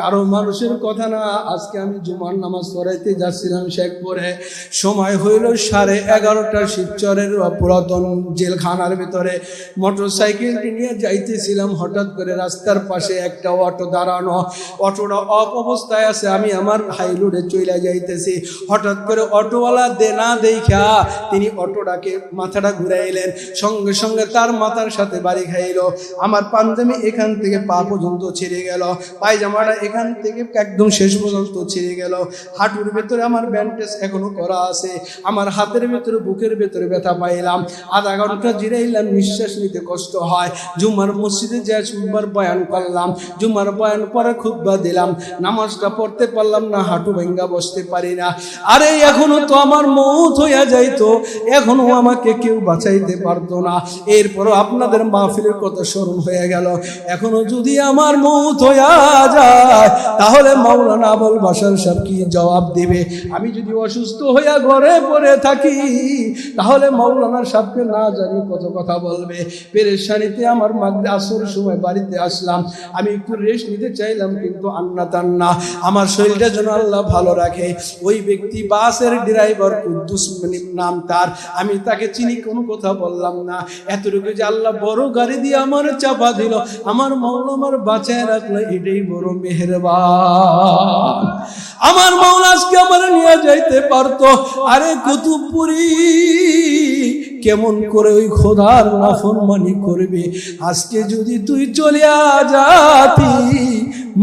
কারও মানুষের কথা না। আজকে আমি জুমার নামাজ পড়াইতে যাচ্ছিলাম শেখপুরে। সময় হইল সাড়ে এগারোটা শিবচরের পুরাতন জেলখানার ভিতরে। মোটর সাইকেলটি নিয়ে যাইতেছিলাম, হঠাৎ করে রাস্তার পাশে একটা অটো দাঁড়ানো। অটোটা অফ অবস্থায় আছে, আমি আমার হাই রোডে চলে যাইতেছি। হঠাৎ করে অটোওয়ালা দে না দেখা তিনি অটোটাকে মাথাটা ঘুরাইলেন, সঙ্গে সঙ্গে তার মাথার সাথে বাড়ি খাইলো। আমার পাঞ্জাবি এখান থেকে পা পর্যন্ত ছিঁড়ে গেল। পায়জামাটা এখান থেকে একদম শেষ পর্যন্ত ছিঁড়ে গেল। হাঁটুর ভেতরে আমার ব্যান্ডেজ এখনও করা আছে। আমার হাতের ভেতরে, বুকের ভেতরে ব্যথা পাইলাম। আধা ঘণ্টা জিরাইলাম, নিঃশ্বাস নিতে কষ্ট হয়। জুমার মসজিদে যা জুম্মার বয়ান করলাম। জুমার বয়ান পরে খুদ্া দিলাম। নামাজটা পড়তে পারলাম না, হাঁটু ভেঙ্গা বসতে পারি না। আরে, এখনও তো আমার মৌত হইয়া যাইতো। এখনও আমাকে কেউ বাঁচাইতে পারতো না। এরপরও আপনাদের মাহফিলের কথা স্মরণ হয়ে গেল। এখনও যদি আমার মৌত হইয়া যায় তাহলে মাওলানা আবুল বাসার সাহেব কি জবাব দিবে? আমি যদি অসুস্থ হইয়া ঘরে পড়ে থাকি, তাহলে মাওলানা সাহেবকে না জানি কত কথা বলবে। পেরেশানিতে আমার মাগরে আসর সময় বাড়িতে আসলাম। আমি একটু রেস্ট নিতে চাইলাম, কিন্তু আন্না তান্না, আমার শরীরটা যেন আল্লাহ ভালো রাখে। ওই ব্যক্তি বাসের ড্রাইভার কুদ্দুস নাম তার। আমি তাকে চিনি, কোনো কথা বললাম না। এতটুকু যে আল্লাহ বড় গাড়ি দিয়ে আমার চাপা দিল। আমার মৌলা আমার বাঁচায় রাখল, এটাই বড় মেহরবান। আমার মাওলা আজকে আমার নিয়ে যাইতে পারতো। আরে কুতুবপুরি। কেমন করে ওই খোদার নাফরমানি করবে? আজকে যদি তুই চলে যাতি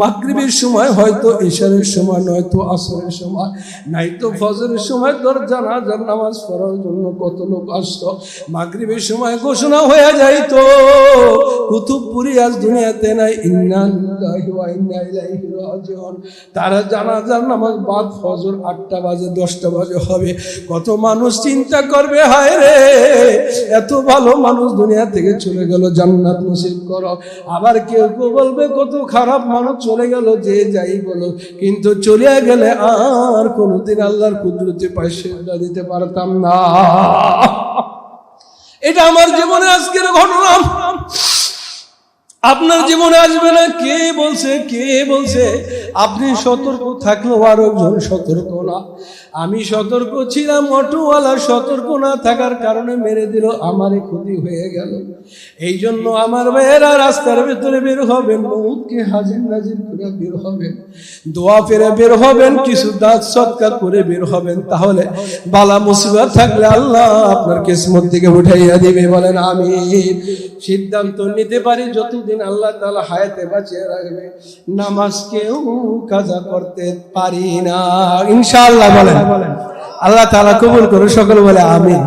মাগরিবের সময় হয়তো এশারের সময়, নয়তো আসরের সময় নাই তো ফজরের সময় তোর জানাজার নামাজ পড়ার জন্য কত লোক আসতো। মাগরিবের সময় ঘোষণা হয়ে যাইতো কুতুবপুরি আজ দুনিয়াতে নাই রাজিউন। তারা জানাজার নামাজ বাদ ফজর আটটা বাজে, দশটা বাজে হবে। কত মানুষ চিন্তা করবে হায় রে এত ভালো মানুষ দুনিয়া থেকে চলে গেল, জান্নাত নসিব করো। আবার কেউ কেউ বলবে, কত খারাপ মানুষ চলে গেল, যে যাই বলো। কিন্তু চলে গেলে আর কোনোদিন আল্লাহর কুদরতে পয়সা দিতে পারতাম না। এটা আমার জীবনে আজকের ঘটনা। আপনার জীবনে আসবে না, কে বলছে কে বলছে? আপনি সতর্ক থাকলেও আরও একজন সতর্ক না। আমি সতর্ক ছিলাম, অটোওয়ালা সতর্ক না থাকার কারণে মেরে দিল, আমারই ক্ষতি হয়ে গেল। এই জন্য আমার ভাইয়েরা রাস্তার ভেতরে বের হবেন, মৌতকে হাজির নাজির করে বের হবেন। দোয়া ফেরে বের হবেন, কিছু দাঁত সৎকার করে বের হবেন। তাহলে বালা মুসিবত থাকলে আল্লাহ আপনার কিসমত থেকে উঠাইয়া দিবে, বলেন আমি সিদ্ধান্ত নিতে পারি, যতদিন আল্লাহ তালা হায়াতে বাঁচিয়ে রাখবে। নামাজ কেউ কাজা করতে পারি না। ইনশাআল্লাহ বলেন। আল্লাহ তালা কবুল করে সকল বলে আমিন।